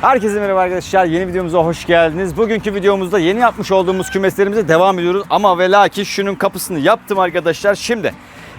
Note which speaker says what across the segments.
Speaker 1: Herkese merhaba arkadaşlar. Yeni videomuza hoş geldiniz. Bugünkü videomuzda yeni yapmış olduğumuz kümeslerimize devam ediyoruz. Ama ve lakin şunun kapısını yaptım arkadaşlar. Şimdi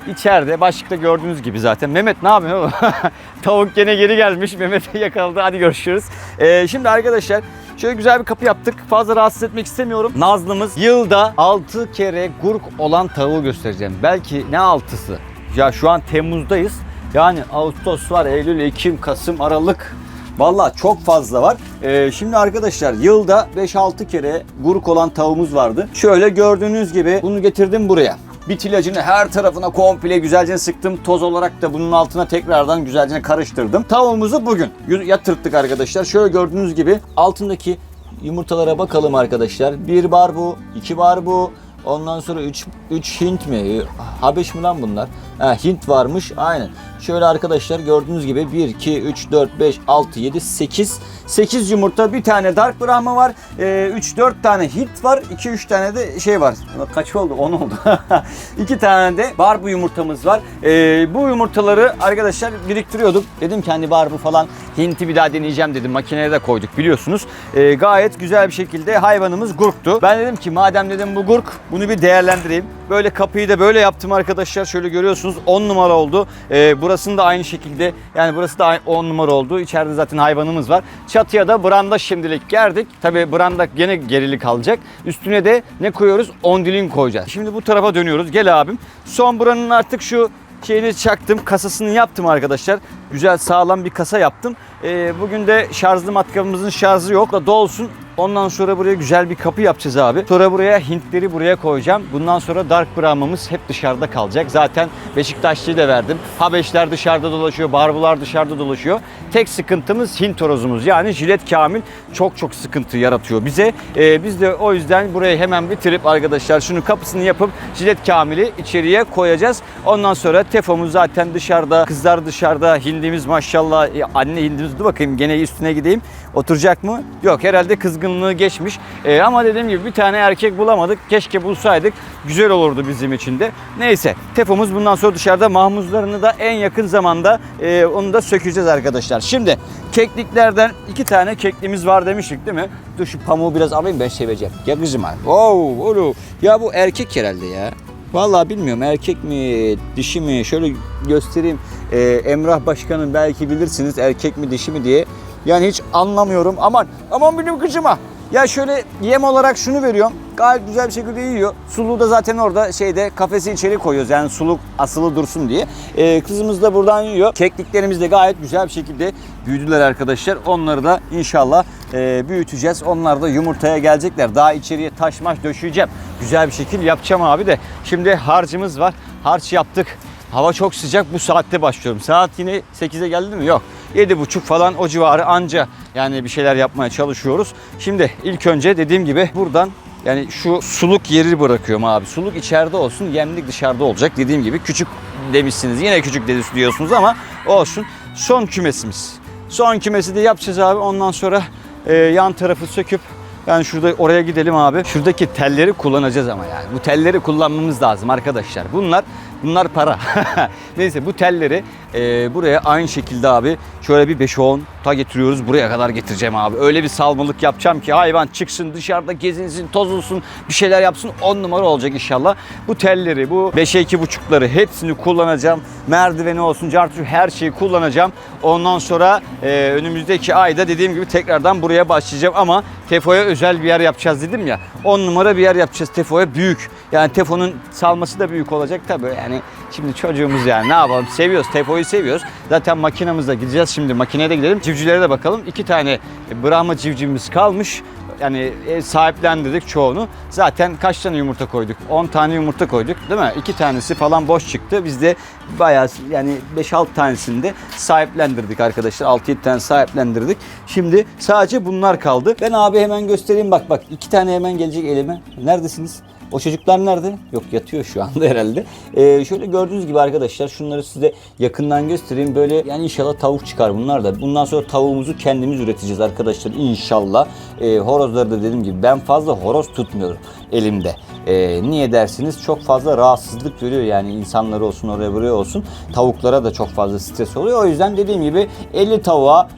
Speaker 1: içeride başlıkta gördüğünüz gibi zaten. Mehmet ne yapıyor? Tavuk gene geri gelmiş. Mehmet'e yakaladı. Hadi görüşürüz. Ee, şimdi arkadaşlar Şöyle güzel bir kapı yaptık. Fazla rahatsız etmek istemiyorum. Nazlımız yılda 6 kere gurk olan tavuğu göstereceğim. Belki ne altısı? Ya şu an Temmuz'dayız. Yani Ağustos var, Eylül, Ekim, Kasım, Aralık. Vallahi çok fazla var. Ee, şimdi arkadaşlar yılda 5-6 kere gurk olan tavuğumuz vardı. Şöyle gördüğünüz gibi bunu getirdim buraya. Bit ilacını her tarafına komple güzelce sıktım. Toz olarak da bunun altına tekrardan güzelce karıştırdım. Tavuğumuzu bugün yatırttık arkadaşlar. Şöyle gördüğünüz gibi altındaki yumurtalara bakalım arkadaşlar. Bir bar bu, iki bar bu. Ondan sonra 3 3 Hint mi? Habeş mi lan bunlar? Ha, Hint varmış. Aynen. Şöyle arkadaşlar gördüğünüz gibi 1 2 3 4 5 6 7 8 8 yumurta, bir tane dark brahma var. 3 4 tane Hint var. 2 3 tane de şey var. Kaç oldu? 10 oldu. 2 tane de barbu yumurtamız var. Ee, bu yumurtaları arkadaşlar biriktiriyorduk. Dedim ki hani barbu falan Hint'i bir daha deneyeceğim dedim. Makineye de koyduk biliyorsunuz. Ee, gayet güzel bir şekilde hayvanımız gurktu. Ben dedim ki madem dedim bu gurk bunu bir değerlendireyim. Böyle kapıyı da böyle yaptım arkadaşlar. Şöyle görüyorsunuz 10 numara oldu. Ee, burasının da aynı şekilde yani burası da 10 numara oldu. İçeride zaten hayvanımız var. Çatıya da branda şimdilik gerdik. Tabi branda gene gerili kalacak. Üstüne de ne koyuyoruz? Ondilin koyacağız. Şimdi bu tarafa dönüyoruz. Gel abim. Son buranın artık şu şeyini çaktım. Kasasını yaptım arkadaşlar. Güzel sağlam bir kasa yaptım. Ee, bugün de şarjlı matkabımızın şarjı yok. Da dolsun. Ondan sonra buraya güzel bir kapı yapacağız abi. Sonra buraya Hintleri buraya koyacağım. Bundan sonra Dark Brahma'mız hep dışarıda kalacak. Zaten Beşiktaşlı'yı da verdim. Habeşler dışarıda dolaşıyor, Barbular dışarıda dolaşıyor. Tek sıkıntımız Hint horozumuz. Yani jilet kamil çok çok sıkıntı yaratıyor bize. Ee, biz de o yüzden burayı hemen bitirip arkadaşlar şunu kapısını yapıp jilet kamili içeriye koyacağız. Ondan sonra tefomuz zaten dışarıda. Kızlar dışarıda. Hindimiz maşallah. Ya anne hindimiz dur bakayım gene üstüne gideyim. Oturacak mı? Yok herhalde kızgınlığı geçmiş. Ee, ama dediğim gibi bir tane erkek bulamadık. Keşke bulsaydık. Güzel olurdu bizim için de. Neyse tefomuz bundan sonra dışarıda. Mahmuzlarını da en yakın zamanda e, onu da sökeceğiz arkadaşlar. Şimdi kekliklerden iki tane keklimiz var demiştik değil mi? Dur şu pamuğu biraz alayım ben seveceğim. Ya kızım ha. Wow, oğlum. Ya bu erkek herhalde ya. Vallahi bilmiyorum erkek mi dişi mi şöyle göstereyim. Ee, Emrah Başkan'ın belki bilirsiniz erkek mi dişi mi diye. Yani hiç anlamıyorum. Aman aman benim kızıma. Ya şöyle yem olarak şunu veriyorum. Gayet güzel bir şekilde yiyor. Suluğu da zaten orada şeyde kafesi içeri koyuyoruz. Yani suluk asılı dursun diye. Ee, kızımız da buradan yiyor. Kekliklerimiz de gayet güzel bir şekilde büyüdüler arkadaşlar. Onları da inşallah e, büyüteceğiz. Onlar da yumurtaya gelecekler. Daha içeriye taş maş döşeyeceğim. Güzel bir şekil yapacağım abi de. Şimdi harcımız var. Harç yaptık. Hava çok sıcak. Bu saatte başlıyorum. Saat yine 8'e geldi mi? Yok. 7.30 falan o civarı anca yani bir şeyler yapmaya çalışıyoruz. Şimdi ilk önce dediğim gibi buradan yani şu suluk yeri bırakıyorum abi. Suluk içeride olsun, yemlik dışarıda olacak. Dediğim gibi küçük demişsiniz. Yine küçük dedi diyorsunuz ama olsun. Son kümesimiz. Son kümesi de yapacağız abi. Ondan sonra e, yan tarafı söküp yani şurada oraya gidelim abi. Şuradaki telleri kullanacağız ama yani. Bu telleri kullanmamız lazım arkadaşlar. Bunlar bunlar para. Neyse bu telleri e, buraya aynı şekilde abi şöyle bir 5-10 ta getiriyoruz. Buraya kadar getireceğim abi. Öyle bir salmalık yapacağım ki hayvan çıksın dışarıda gezinsin, tozulsun, bir şeyler yapsın. 10 numara olacak inşallah. Bu telleri, bu 5'e 2,5'ları hepsini kullanacağım. Merdiveni olsun, cartür her şeyi kullanacağım. Ondan sonra e, önümüzdeki ayda dediğim gibi tekrardan buraya başlayacağım ama Tefo'ya özel bir yer yapacağız dedim ya. 10 numara bir yer yapacağız Tefo'ya büyük. Yani Tefo'nun salması da büyük olacak tabii. Yani şimdi çocuğumuz yani ne yapalım seviyoruz Tefo'yu seviyoruz. Zaten makinamızda gideceğiz şimdi makineye de gidelim. Civcivlere de bakalım. İki tane Brahma civcivimiz kalmış. Yani e, sahiplendirdik çoğunu. Zaten kaç tane yumurta koyduk? 10 tane yumurta koyduk değil mi? 2 tanesi falan boş çıktı. Biz de bayağı yani 5-6 tanesini de sahiplendirdik arkadaşlar. 6-7 tane sahiplendirdik. Şimdi sadece bunlar kaldı. Ben abi hemen göstereyim bak bak. iki tane hemen gelecek elime. Neredesiniz? O çocuklar nerede? Yok yatıyor şu anda herhalde. Ee, şöyle gördüğünüz gibi arkadaşlar şunları size yakından göstereyim. Böyle yani inşallah tavuk çıkar bunlar da. Bundan sonra tavuğumuzu kendimiz üreteceğiz arkadaşlar inşallah. Ee, horozları da dediğim gibi ben fazla horoz tutmuyorum elimde. Ee, niye dersiniz? Çok fazla rahatsızlık görüyor yani insanlar olsun oraya buraya olsun. Tavuklara da çok fazla stres oluyor. O yüzden dediğim gibi 50 tavuğa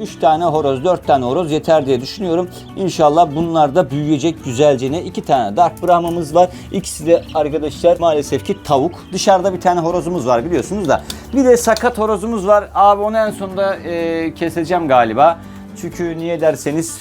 Speaker 1: 3 tane horoz, 4 tane horoz yeter diye düşünüyorum. İnşallah bunlar da büyüyecek güzelce. ne 2 tane Dark Brahma'mız var. İkisi de arkadaşlar maalesef ki tavuk. Dışarıda bir tane horozumuz var biliyorsunuz da. Bir de sakat horozumuz var. Abi onu en sonunda e, keseceğim galiba. Çünkü niye derseniz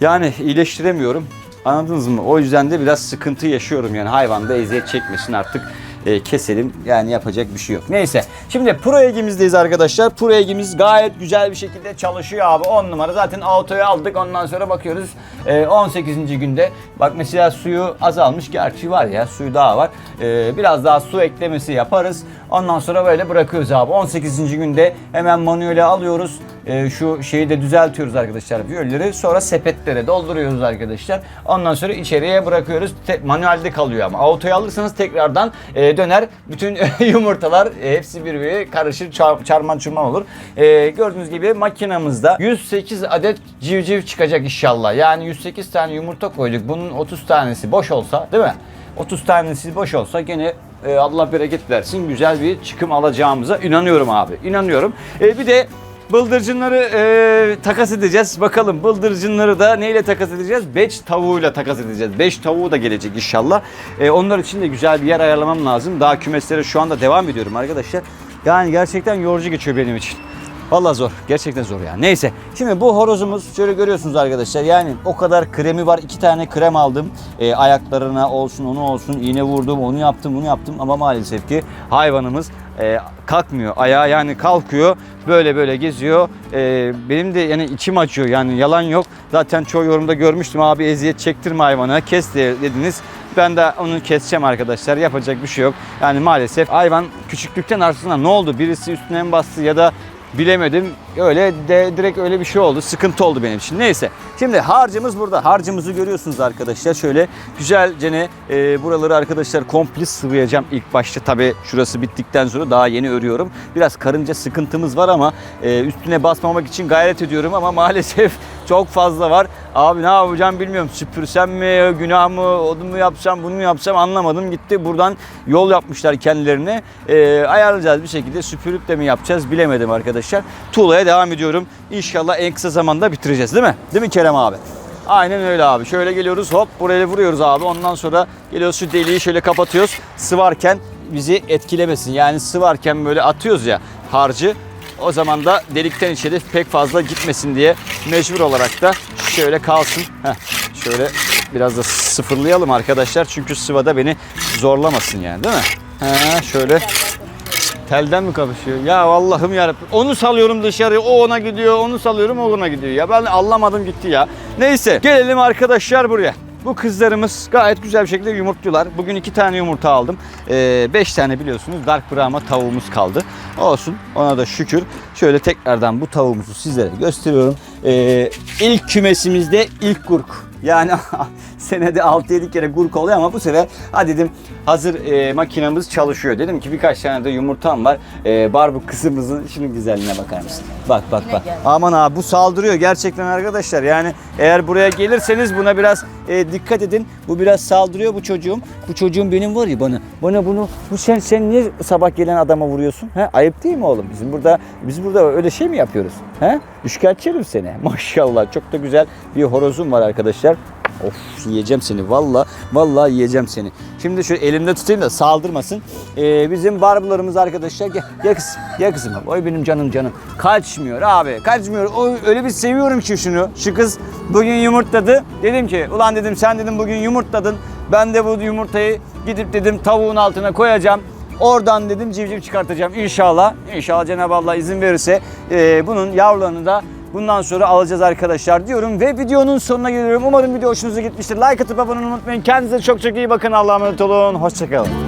Speaker 1: yani iyileştiremiyorum. Anladınız mı? O yüzden de biraz sıkıntı yaşıyorum yani hayvan da eziyet çekmesin artık e, keselim. Yani yapacak bir şey yok. Neyse. Şimdi Pro Egg'imizdeyiz arkadaşlar. Pro Egg'imiz gayet güzel bir şekilde çalışıyor abi. 10 numara. Zaten autoya aldık. Ondan sonra bakıyoruz. e, 18. günde bak mesela suyu azalmış. Gerçi var ya suyu daha var. E, biraz daha su eklemesi yaparız. Ondan sonra böyle bırakıyoruz abi. 18. günde hemen manuele alıyoruz. E, şu şeyi de düzeltiyoruz arkadaşlar viyolleri. Sonra sepetlere dolduruyoruz arkadaşlar. Ondan sonra içeriye bırakıyoruz. Te- manuelde kalıyor ama. Autoya alırsanız tekrardan e, döner. Bütün yumurtalar e, hepsi birbirine karışır. Çar, çarman çurman olur. E, gördüğünüz gibi makinamızda 108 adet civciv çıkacak inşallah. Yani 108 tane yumurta koyduk. Bunun 30 tanesi boş olsa değil mi? 30 tanesi boş olsa gene e, Allah bereket versin güzel bir çıkım alacağımıza inanıyorum abi. İnanıyorum. E, bir de Bıldırcınları e, takas edeceğiz. Bakalım bıldırcınları da neyle takas edeceğiz? Beş tavuğuyla takas edeceğiz. Beş tavuğu da gelecek inşallah. E, onlar için de güzel bir yer ayarlamam lazım. Daha kümeslere şu anda devam ediyorum arkadaşlar. Yani gerçekten yorucu geçiyor benim için. Vallahi zor. Gerçekten zor yani. Neyse. Şimdi bu horozumuz şöyle görüyorsunuz arkadaşlar. Yani o kadar kremi var. iki tane krem aldım. E, ayaklarına olsun onu olsun. iğne vurdum. Onu yaptım bunu yaptım. Ama maalesef ki hayvanımız e, kalkmıyor. Ayağı yani kalkıyor. Böyle böyle geziyor. E, benim de yani içim acıyor. Yani yalan yok. Zaten çoğu yorumda görmüştüm. Abi eziyet çektirme hayvana. Kes de- dediniz. Ben de onu keseceğim arkadaşlar. Yapacak bir şey yok. Yani maalesef hayvan küçüklükten aslında ne oldu? Birisi üstüne mi bastı ya da bilemedim. Öyle de direkt öyle bir şey oldu. Sıkıntı oldu benim için. Neyse. Şimdi harcımız burada. Harcımızı görüyorsunuz arkadaşlar. Şöyle güzelce ne e, buraları arkadaşlar komple sıvayacağım ilk başta. Tabi şurası bittikten sonra daha yeni örüyorum. Biraz karınca sıkıntımız var ama e, üstüne basmamak için gayret ediyorum ama maalesef çok fazla var. Abi ne yapacağım bilmiyorum. Süpürsem mi, günah mı, onu mu yapsam, bunu mu yapsam anlamadım. Gitti buradan yol yapmışlar kendilerine. E, ayarlayacağız bir şekilde. Süpürüp de mi yapacağız bilemedim arkadaşlar. Tuğla'ya devam ediyorum. İnşallah en kısa zamanda bitireceğiz değil mi? Değil mi Kerem abi? Aynen öyle abi. Şöyle geliyoruz hop buraya vuruyoruz abi. Ondan sonra geliyoruz şu deliği şöyle kapatıyoruz. Sıvarken bizi etkilemesin. Yani sıvarken böyle atıyoruz ya harcı. O zaman da delikten içeri pek fazla gitmesin diye mecbur olarak da şöyle kalsın. Heh, şöyle biraz da sıfırlayalım arkadaşlar. Çünkü sıvada beni zorlamasın yani değil mi? Ha, şöyle Telden mi kapışıyor? Ya Allah'ım yarabbim. Onu salıyorum dışarı, o ona gidiyor, onu salıyorum, o ona gidiyor. Ya ben anlamadım gitti ya. Neyse gelelim arkadaşlar buraya. Bu kızlarımız gayet güzel bir şekilde yumurtluyorlar. Bugün iki tane yumurta aldım. Ee, beş tane biliyorsunuz Dark Brahma tavuğumuz kaldı. Olsun ona da şükür. Şöyle tekrardan bu tavuğumuzu sizlere gösteriyorum. Ee, ilk kümesimizde ilk gurk. Yani senede 6-7 kere gurk oluyor ama bu sefer hadi dedim hazır e, makinamız çalışıyor. Dedim ki birkaç tane de yumurtam var. E, barbu kızımızın şunun güzelliğine bakar mısın? Bak bak bak. Aman abi bu saldırıyor gerçekten arkadaşlar. Yani eğer buraya gelirseniz buna biraz e, dikkat edin. Bu biraz saldırıyor bu çocuğum. Bu çocuğum benim var ya bana. Bana bunu bu sen sen niye sabah gelen adama vuruyorsun? He? Ayıp değil mi oğlum? Bizim burada biz burada öyle şey mi yapıyoruz? He? Üçkağıtçıyım seni. Maşallah çok da güzel bir horozum var arkadaşlar. Of yiyeceğim seni valla valla yiyeceğim seni. Şimdi şöyle elimde tutayım da saldırmasın. Ee, bizim barblarımız arkadaşlar gel, gel kızım gel kızım. Oy benim canım canım. Kaçmıyor abi kaçmıyor. O, öyle bir seviyorum ki şunu. Şu kız bugün yumurtladı. Dedim ki ulan dedim sen dedim bugün yumurtladın. Ben de bu yumurtayı gidip dedim tavuğun altına koyacağım. Oradan dedim civciv çıkartacağım inşallah. İnşallah Cenab-ı Allah izin verirse e, bunun yavrularını da bundan sonra alacağız arkadaşlar diyorum. Ve videonun sonuna geliyorum. Umarım video hoşunuza gitmiştir. Like atıp abone olmayı unutmayın. Kendinize çok çok iyi bakın. Allah'a emanet olun. Hoşçakalın.